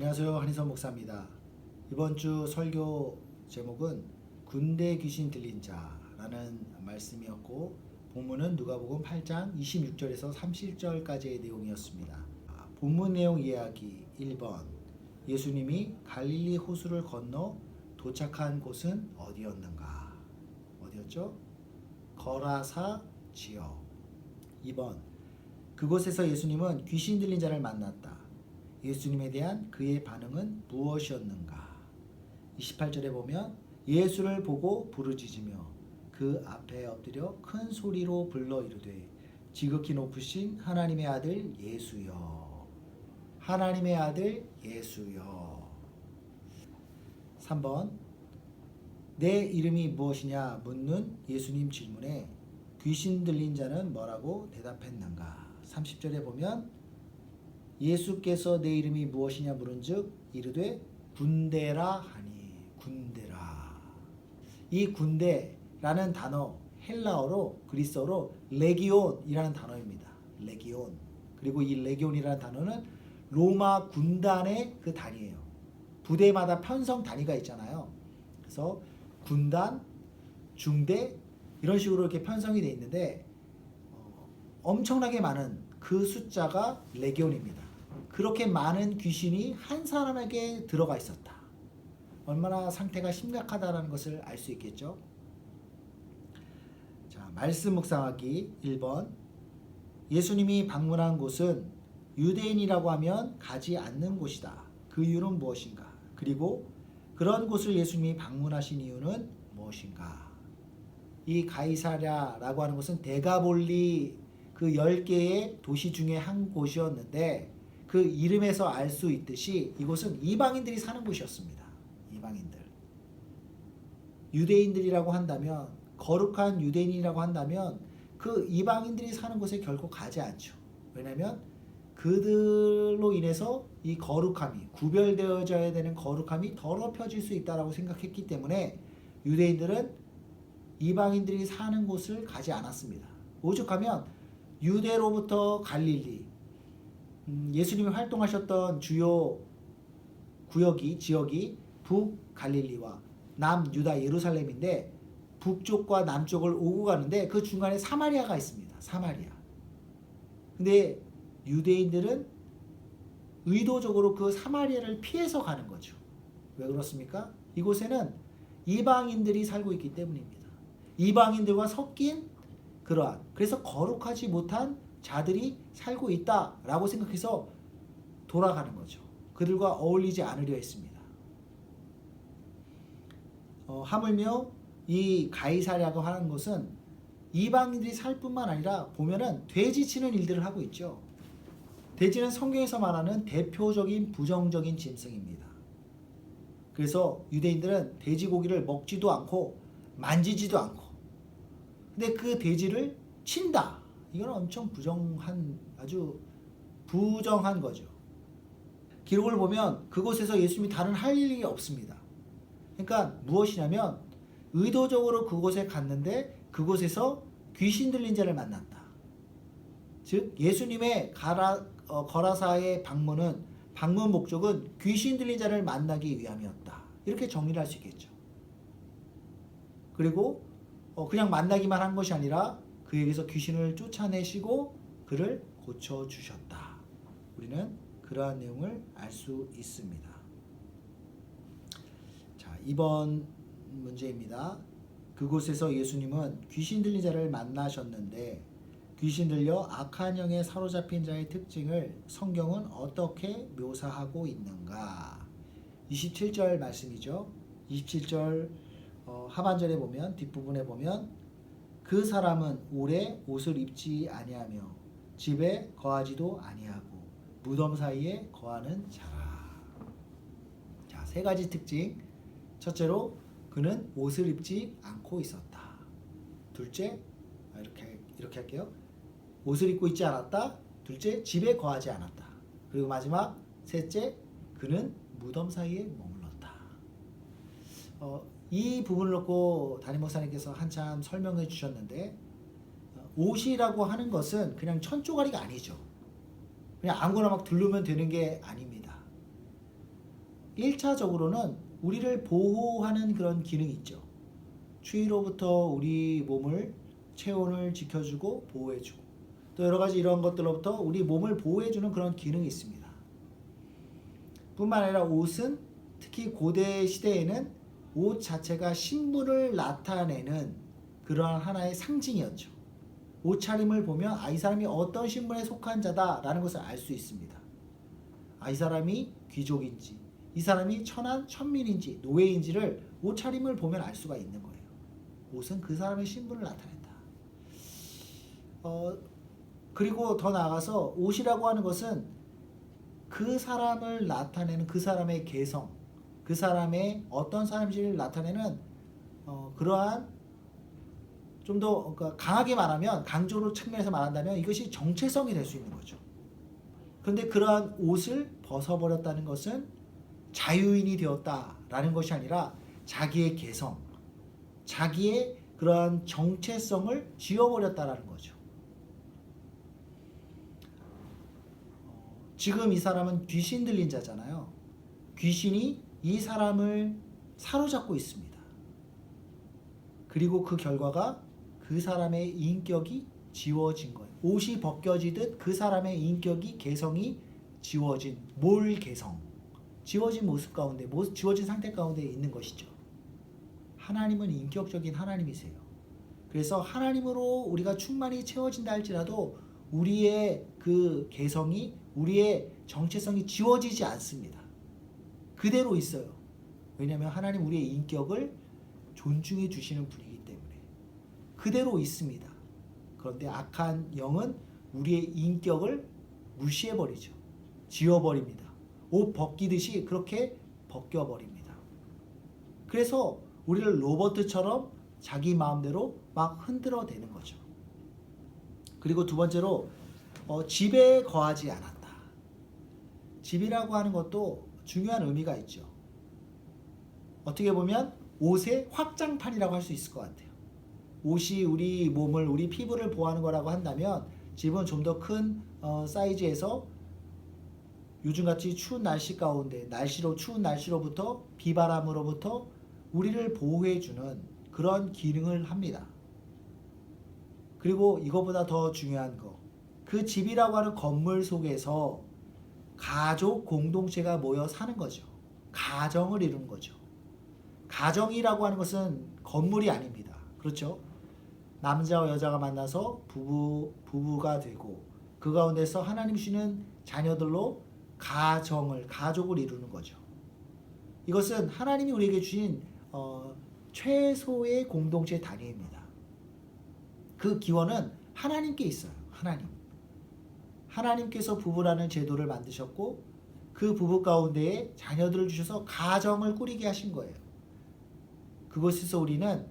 안녕하세요 한희선 목사입니다. 이번 주 설교 제목은 군대 귀신 들린 자라는 말씀이었고 본문은 누가복음 8장 26절에서 30절까지의 내용이었습니다. 아, 본문 내용 이야기 1번 예수님이 갈릴리 호수를 건너 도착한 곳은 어디였는가? 어디였죠? 거라사 지역. 2번 그곳에서 예수님은 귀신 들린 자를 만났다. 예수님에 대한 그의 반응은 무엇이었는가? 28절에 보면 예수를 보고 부르짖으며 그 앞에 엎드려 큰 소리로 불러 이르되 지극히 높으신 하나님의 아들 예수여. 하나님의 아들 예수여. 3번 내 이름이 무엇이냐 묻는 예수님 질문에 귀신 들린 자는 뭐라고 대답했는가? 30절에 보면 예수께서 내 이름이 무엇이냐 물은즉 이르되 군대라 하니 군대라 이 군대라는 단어 헬라어로 그리스어로 레기온이라는 단어입니다. 레기온 그리고 이 레기온이라는 단어는 로마 군단의 그 단위예요. 부대마다 편성 단위가 있잖아요. 그래서 군단, 중대 이런 식으로 이렇게 편성이 돼 있는데 어, 엄청나게 많은 그 숫자가 레기온입니다. 그렇게 많은 귀신이 한 사람에게 들어가 있었다. 얼마나 상태가 심각하다라는 것을 알 수 있겠죠. 자, 말씀 묵상하기 1번. 예수님이 방문한 곳은 유대인이라고 하면 가지 않는 곳이다. 그 이유는 무엇인가? 그리고 그런 곳을 예수님이 방문하신 이유는 무엇인가? 이 가이사랴라고 하는 곳은 데가볼리 그 10개의 도시 중에 한 곳이었는데 그 이름에서 알 수 있듯이 이곳은 이방인들이 사는 곳이었습니다. 이방인들. 유대인들이라고 한다면 거룩한 유대인이라고 한다면 그 이방인들이 사는 곳에 결코 가지 않죠. 왜냐하면 그들로 인해서 이 거룩함이 구별되어져야 되는 거룩함이 더럽혀질 수 있다라고 생각했기 때문에 유대인들은 이방인들이 사는 곳을 가지 않았습니다. 오죽하면 유대로부터 갈릴리 음, 예수님이 활동하셨던 주요 구역이 지역이 북 갈릴리와 남 유다 예루살렘인데 북쪽과 남쪽을 오고 가는데 그 중간에 사마리아가 있습니다. 사마리아. 근데 유대인들은 의도적으로 그 사마리아를 피해서 가는 거죠. 왜 그렇습니까? 이곳에는 이방인들이 살고 있기 때문입니다. 이방인들과 섞인 그러한 그래서 거룩하지 못한 자들이 살고 있다라고 생각해서 돌아가는 거죠. 그들과 어울리지 않으려 했습니다. 어, 하물며 이 가이사랴고 하는 것은 이방인들이 살 뿐만 아니라 보면은 돼지 치는 일들을 하고 있죠. 돼지는 성경에서 말하는 대표적인 부정적인 짐승입니다. 그래서 유대인들은 돼지고기를 먹지도 않고 만지지도 않고 근데 그 돼지를 친다. 이건 엄청 부정한 아주 부정한 거죠. 기록을 보면 그곳에서 예수님이 다른 할 일이 없습니다. 그러니까 무엇이냐면 의도적으로 그곳에 갔는데 그곳에서 귀신 들린 자를 만났다. 즉 예수님의 가라, 어, 거라사의 방문은 방문 목적은 귀신 들린 자를 만나기 위함이었다. 이렇게 정리를 할 수 있겠죠. 그리고 어, 그냥 만나기만 한 것이 아니라 그에게서 귀신을 쫓아내시고 그를 고쳐 주셨다. 우리는 그러한 내용을 알 수 있습니다. 자, 이번 문제입니다. 그곳에서 예수님은 귀신 들린 자를 만나셨는데 귀신 들려 악한 영에 사로잡힌 자의 특징을 성경은 어떻게 묘사하고 있는가? 27절 말씀이죠. 27절 어, 하반절에 보면 뒷부분에 보면 그 사람은 오래 옷을 입지 아니하며 집에 거하지도 아니하고 무덤 사이에 거하는 자라. 자, 세 가지 특징. 첫째로 그는 옷을 입지 않고 있었다. 둘째, 아, 이렇게 이렇게 할게요. 옷을 입고 있지 않았다. 둘째, 집에 거하지 않았다. 그리고 마지막 셋째, 그는 무덤 사이에 머물렀다. 어, 이 부분을 놓고 담임 목사님께서 한참 설명해 주셨는데 어, 옷이라고 하는 것은 그냥 천조가리가 아니죠. 그냥 아무거나 막 들르면 되는 게 아닙니다. 1차적으로는 우리를 보호하는 그런 기능이 있죠. 추위로부터 우리 몸을 체온을 지켜주고 보호해주고 또 여러 가지 이런 것들로부터 우리 몸을 보호해주는 그런 기능이 있습니다. 뿐만 아니라 옷은 특히 고대 시대에는 옷 자체가 신분을 나타내는 그러한 하나의 상징이었죠. 옷차림을 보면 아, 이 사람이 어떤 신분에 속한 자다라는 것을 알 수 있습니다. 아, 이 사람이 귀족인지, 이 사람이 천한 천민인지, 노예인지를 옷차림을 보면 알 수가 있는 거예요. 옷은 그 사람의 신분을 나타낸다. 어, 그리고 더 나아가서 옷이라고 하는 것은 그 사람을 나타내는 그 사람의 개성, 그 사람의 어떤 사람인지를 나타내는 어, 그러한 좀 더 강하게 말하면 강조로 측면에서 말한다면 이것이 정체성이 될 수 있는 거죠. 그런데 그러한 옷을 벗어버렸다는 것은 자유인이 되었다라는 것이 아니라 자기의 개성, 자기의 그러한 정체성을 지워버렸다라는 거죠. 지금 이 사람은 귀신 들린 자잖아요. 귀신이 이 사람을 사로잡고 있습니다. 그리고 그 결과가 그 사람의 인격이 지워진 거예요. 옷이 벗겨지듯 그 사람의 인격이 개성이 지워진 몰 개성, 지워진 모습 가운데, 지워진 상태 가운데 있는 것이죠. 하나님은 인격적인 하나님이세요. 그래서 하나님으로 우리가 충만히 채워진다 할지라도 우리의 그 개성이 우리의 정체성이 지워지지 않습니다. 그대로 있어요. 왜냐하면 하나님 우리의 인격을 존중해 주시는 분이기 때문에 그대로 있습니다. 그런데 악한 영은 우리의 인격을 무시해 버리죠. 지워 버립니다. 옷 벗기듯이 그렇게 벗겨 버립니다. 그래서 우리를 로버트처럼 자기 마음대로 막 흔들어 대는 거죠. 그리고 두 번째로 어, 집에 거하지 않았다. 집이라고 하는 것도 중요한 의미가 있죠. 어떻게 보면 옷의 확장판이라고 할 수 있을 것 같아요. 옷이 우리 몸을 우리 피부를 보호하는 거라고 한다면 집은 좀 더큰 어, 사이즈에서 요즘같이 추운 날씨 가운데 날씨로 추운 날씨로부터 비바람으로부터 우리를 보호해주는 그런 기능을 합니다. 그리고 이거보다 더 중요한 거, 그 집이라고 하는 건물 속에서 가족 공동체가 모여 사는 거죠. 가정을 이루는 거죠. 가정이라고 하는 것은 건물이 아닙니다. 그렇죠? 남자와 여자가 만나서 부부 부부가 되고 그 가운데서 하나님 주시는 자녀들로 가정을 가족을 이루는 거죠. 이것은 하나님이 우리에게 주신 어, 최소의 공동체 단위입니다. 그 기원은 하나님께 있어요. 하나님. 하나님께서 부부라는 제도를 만드셨고 그 부부 가운데에 자녀들을 주셔서 가정을 꾸리게 하신 거예요. 그곳에서 우리는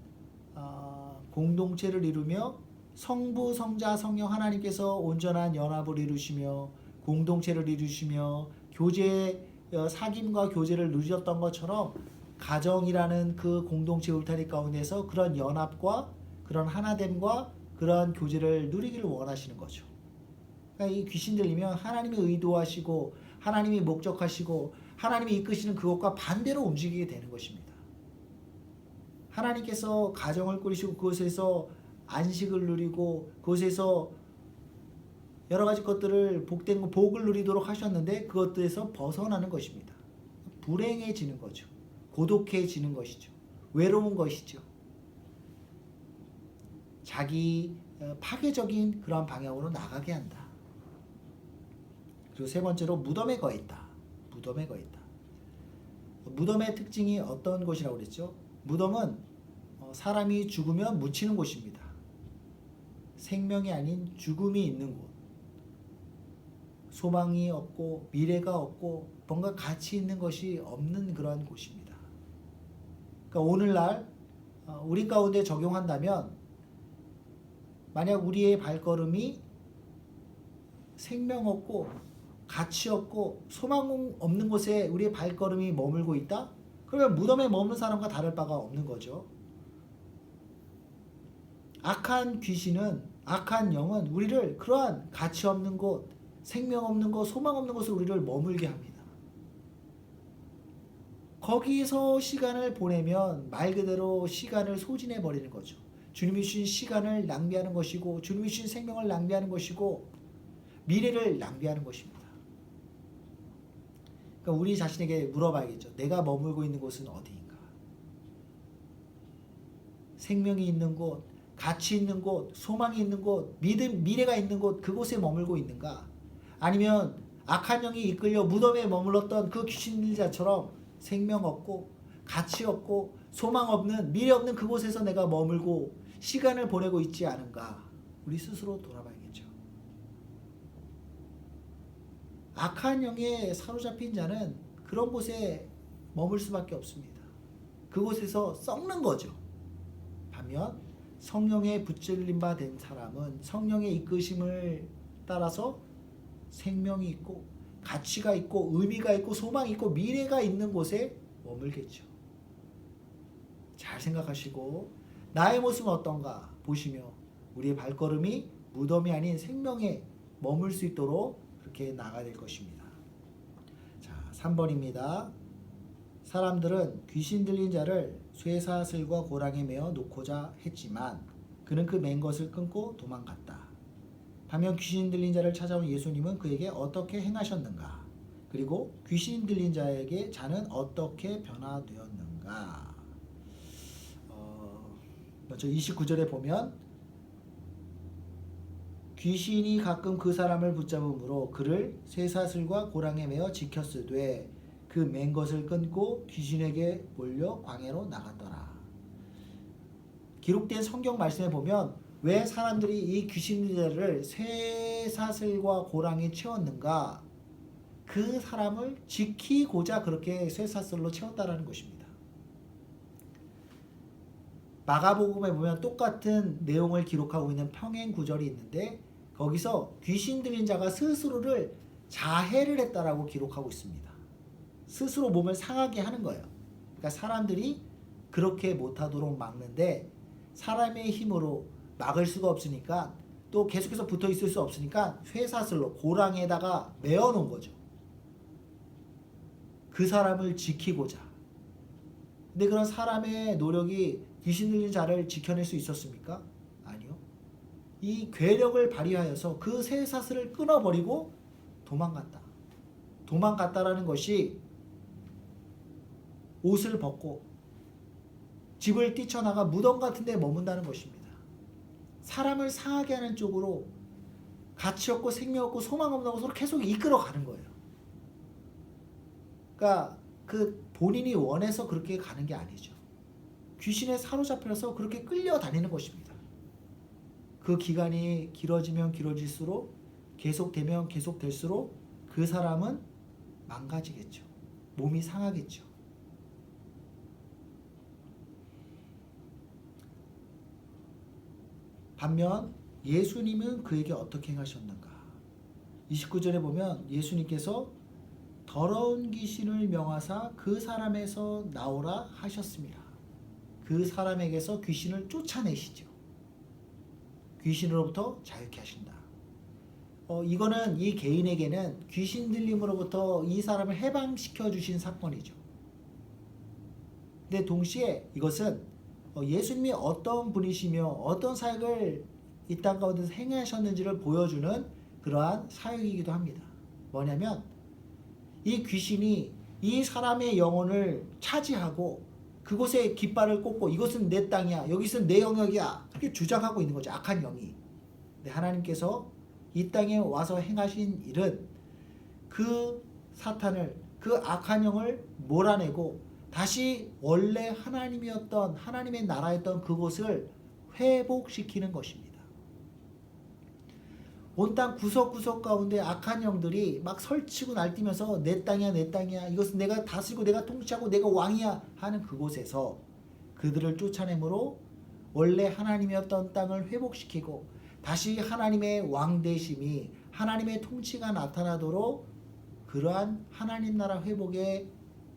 어, 공동체를 이루며 성부, 성자, 성령 하나님께서 온전한 연합을 이루시며 공동체를 이루시며 교제 어, 사귐과 교제를 누리셨던 것처럼 가정이라는 그 공동체 울타리 가운데서 그런 연합과 그런 하나됨과 그런 교제를 누리기를 원하시는 거죠. 그러니까 이 귀신 들리면 하나님이 의도하시고 하나님이 목적하시고 하나님이 이끄시는 그것과 반대로 움직이게 되는 것입니다. 하나님께서 가정을 꾸리시고 그것에서 안식을 누리고 그것에서 여러 가지 것들을 복된 복을 누리도록 하셨는데 그것들에서 벗어나는 것입니다. 불행해지는 거죠. 고독해지는 것이죠. 외로운 것이죠. 자기 어, 파괴적인 그런 방향으로 나가게 한다. 그리고 세 번째로 무덤에 거했다. 무덤에 거했다. 무덤의 특징이 어떤 곳이라고 그랬죠? 무덤은 어, 사람이 죽으면 묻히는 곳입니다. 생명이 아닌 죽음이 있는 곳. 소망이 없고 미래가 없고 뭔가 가치 있는 것이 없는 그러한 곳입니다. 그러니까 오늘날 어, 우리 가운데 적용한다면 만약 우리의 발걸음이 생명 없고 가치 없고 소망 없는 곳에 우리의 발걸음이 머물고 있다? 그러면 무덤에 머무는 사람과 다를 바가 없는 거죠. 악한 귀신은 악한 영은 우리를 그러한 가치 없는 곳, 생명 없는 곳, 소망 없는 곳에 우리를 머물게 합니다. 거기서 시간을 보내면 말 그대로 시간을 소진해 버리는 거죠. 주님이 주신 시간을 낭비하는 것이고 주님이 주신 생명을 낭비하는 것이고 미래를 낭비하는 것입니다. 그러니까 우리 자신에게 물어봐야겠죠. 내가 머물고 있는 곳은 어디인가? 생명이 있는 곳, 가치 있는 곳, 소망이 있는 곳, 믿음, 미래가 있는 곳, 그곳에 머물고 있는가? 아니면 악한 영이 이끌려 무덤에 머물렀던 그 귀신들자처럼 생명 없고 가치 없고 소망 없는 미래 없는 그곳에서 내가 머물고 시간을 보내고 있지 않은가? 우리 스스로 돌아봐야겠죠. 악한 영에 사로잡힌 자는 그런 곳에 머물 수밖에 없습니다. 그곳에서 썩는 거죠. 반면 성령에 붙들림 바된 사람은 성령의 이끄심을 따라서 생명이 있고 가치가 있고 의미가 있고 소망이 있고 미래가 있는 곳에 머물겠죠. 잘 생각하시고 나의 모습은 어떤가 보시며 우리의 발걸음이 무덤이 아닌 생명에 머물 수 있도록 그렇게 나가야 될 것입니다. 자, 3번입니다. 사람들은 귀신 들린 자를 쇠사슬과 고랑에 매어 놓고자 했지만 그는 그 맨 것을 끊고 도망갔다. 반면 귀신 들린 자를 찾아온 예수님은 그에게 어떻게 행하셨는가? 그리고 귀신 들린 자에게 자는 어떻게 변화되었는가? 어, 먼저 29절에 보면 귀신이 가끔 그 사람을 붙잡음으로 그를 쇠사슬과 고랑에 매어 지켰으되 그 맨 것을 끊고 귀신에게 몰려 광야로 나갔더라. 기록된 성경 말씀에 보면 왜 사람들이 이 귀신들을 쇠사슬과 고랑에 채웠는가? 그 사람을 지키고자 그렇게 쇠사슬로 채웠다라는 것입니다. 마가복음에 보면 똑같은 내용을 기록하고 있는 평행 구절이 있는데 거기서 귀신 들린 자가 스스로를 자해를 했다라고 기록하고 있습니다. 스스로 몸을 상하게 하는 거예요. 그러니까 사람들이 그렇게 못하도록 막는데 사람의 힘으로 막을 수가 없으니까 또 계속해서 붙어 있을 수 없으니까 쇠사슬로 고랑에다가 메어 놓은 거죠. 그 사람을 지키고자. 근데 그런 사람의 노력이 귀신 들린 자를 지켜낼 수 있었습니까? 이 괴력을 발휘하여서 그 쇠사슬을 끊어버리고 도망갔다. 도망갔다라는 것이 옷을 벗고 집을 뛰쳐나가 무덤 같은 데 머문다는 것입니다. 사람을 상하게 하는 쪽으로 가치 없고 생명 없고 소망 없는 곳으로 계속 이끌어 가는 거예요. 그러니까 그 본인이 원해서 그렇게 가는 게 아니죠. 귀신에 사로잡혀서 그렇게 끌려다니는 것입니다. 그 기간이 길어지면 길어질수록 계속되면 계속될수록 그 사람은 망가지겠죠. 몸이 상하겠죠. 반면 예수님은 그에게 어떻게 행하셨는가? 29절에 보면 예수님께서 더러운 귀신을 명하사 그 사람에서 나오라 하셨습니다. 그 사람에게서 귀신을 쫓아내시죠. 귀신으로부터 자유케 하신다. 어, 이거는 이 개인에게는 귀신 들림으로부터 이 사람을 해방시켜 주신 사건이죠. 근데 동시에 이것은 어, 예수님이 어떤 분이시며 어떤 사역을 이 땅 가운데서 행하셨는지를 보여주는 그러한 사역이기도 합니다. 뭐냐면 이 귀신이 이 사람의 영혼을 차지하고 그곳에 깃발을 꽂고 이것은 내 땅이야 여기서는 내 영역이야 그렇게 주장하고 있는 거죠 악한 영이 근데 하나님께서 이 땅에 와서 행하신 일은 그 사탄을 그 악한 영을 몰아내고 다시 원래 하나님이었던 하나님의 나라였던 그곳을 회복시키는 것입니다. 온 땅 구석구석 가운데 악한 영들이 막 설치고 날뛰면서 내 땅이야 내 땅이야 이것은 내가 다스리고 내가 통치하고 내가 왕이야 하는 그곳에서 그들을 쫓아내므로 원래 하나님이었던 땅을 회복시키고 다시 하나님의 왕 대심이 하나님의 통치가 나타나도록 그러한 하나님 나라 회복의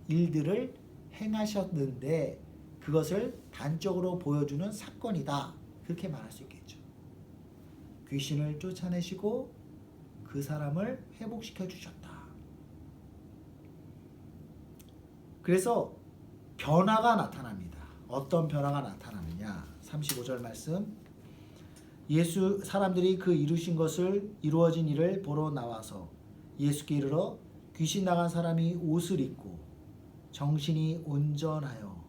일들을 행하셨는데 그것을 단적으로 보여주는 사건이다. 그렇게 말할 수 있겠죠. 귀신을 쫓아내시고 그 사람을 회복시켜 주셨다. 그래서 변화가 나타납니다. 어떤 변화가 나타나느냐? 35절 말씀. 예수 사람들이 그 이루신 것을 이루어진 일을 보러 나와서 예수께 이르러 귀신 나간 사람이 옷을 입고 정신이 온전하여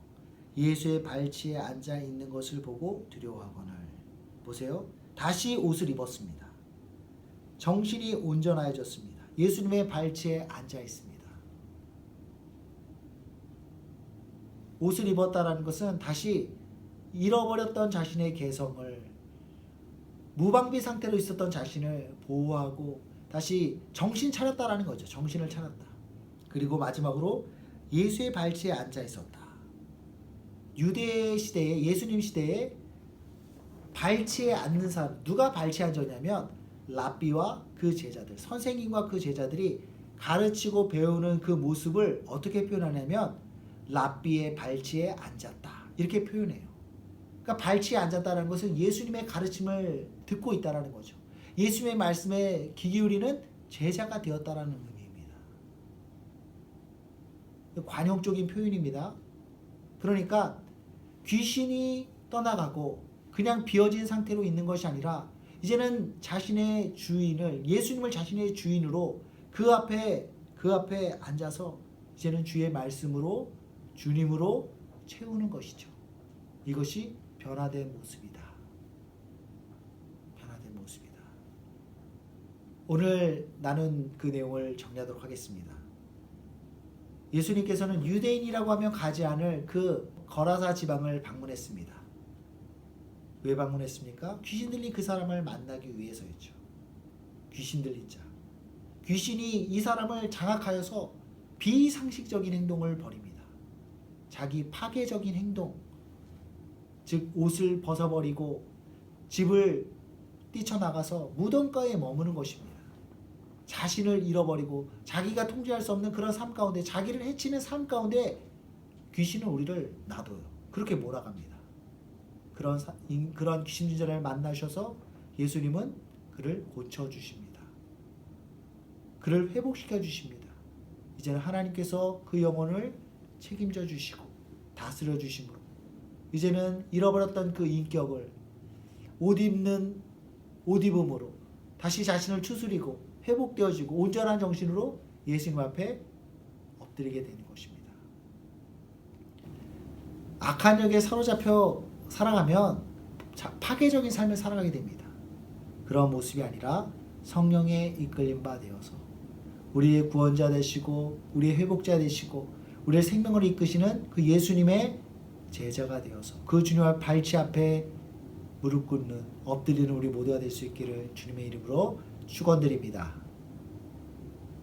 예수의 발치에 앉아 있는 것을 보고 두려워하거늘 보세요. 다시 옷을 입었습니다. 정신이 온전하여졌습니다. 예수님의 발치에 앉아 있습니다. 옷을 입었다라는 것은 다시 잃어버렸던 자신의 개성을 무방비 상태로 있었던 자신을 보호하고 다시 정신 차렸다라는 거죠. 정신을 차렸다. 그리고 마지막으로 예수의 발치에 앉아 있었다. 유대 시대에 예수님 시대에 발치에 앉는 사람 누가 발치에 앉았냐면 랍비와 그 제자들 선생님과 그 제자들이 가르치고 배우는 그 모습을 어떻게 표현하냐면 랍비의 발치에 앉았다 이렇게 표현해요. 그러니까 발치에 앉았다는 것은 예수님의 가르침을 듣고 있다라는 거죠. 예수님의 말씀에 귀 기울이는 제자가 되었다라는 의미입니다. 관용적인 표현입니다. 그러니까 귀신이 떠나가고 그냥 비어진 상태로 있는 것이 아니라 이제는 자신의 주인을 예수님을 자신의 주인으로 그 앞에 그 앞에 앉아서 이제는 주의 말씀으로 주님으로 채우는 것이죠. 이것이 변화된 모습이다. 변화된 모습이다. 오늘 나눈 그 내용을 정리하도록 하겠습니다. 예수님께서는 유대인이라고 하면 가지 않을 그 거라사 지방을 방문했습니다. 왜 방문했습니까? 귀신 들린 그 사람을 만나기 위해서였죠. 귀신 들린 자. 귀신이 이 사람을 장악하여서 비상식적인 행동을 벌입니다. 자기 파괴적인 행동, 즉 옷을 벗어버리고 집을 뛰쳐나가서 무덤가에 머무는 것입니다. 자신을 잃어버리고 자기가 통제할 수 없는 그런 삶 가운데 자기를 해치는 삶 가운데 귀신은 우리를 놔둬요. 그렇게 몰아갑니다. 그런 사, 인- 그런 귀신 진자를 만나셔서 예수님은 그를 고쳐 주십니다. 그를 회복시켜 주십니다. 이제는 하나님께서 그 영혼을 책임져 주시고 다스려 주심으로 이제는 잃어버렸던 그 인격을 옷 입는 옷 입음으로 다시 자신을 추스리고 회복되어지고 온전한 정신으로 예수님 앞에 엎드리게 되는 것입니다. 악한 역에 사로잡혀 자- 파괴적인 삶을 살아가게 됩니다. 그런 모습이 아니라 성령의 이끌림 바 되어서 우리의 구원자 되시고 우리의 회복자 되시고 우리의 생명을 이끄시는 그 예수님의 제자가 되어서 그 주님의 발치 앞에 무릎 꿇는 엎드리는 우리 모두가 될 수 있기를 주님의 이름으로 축원드립니다.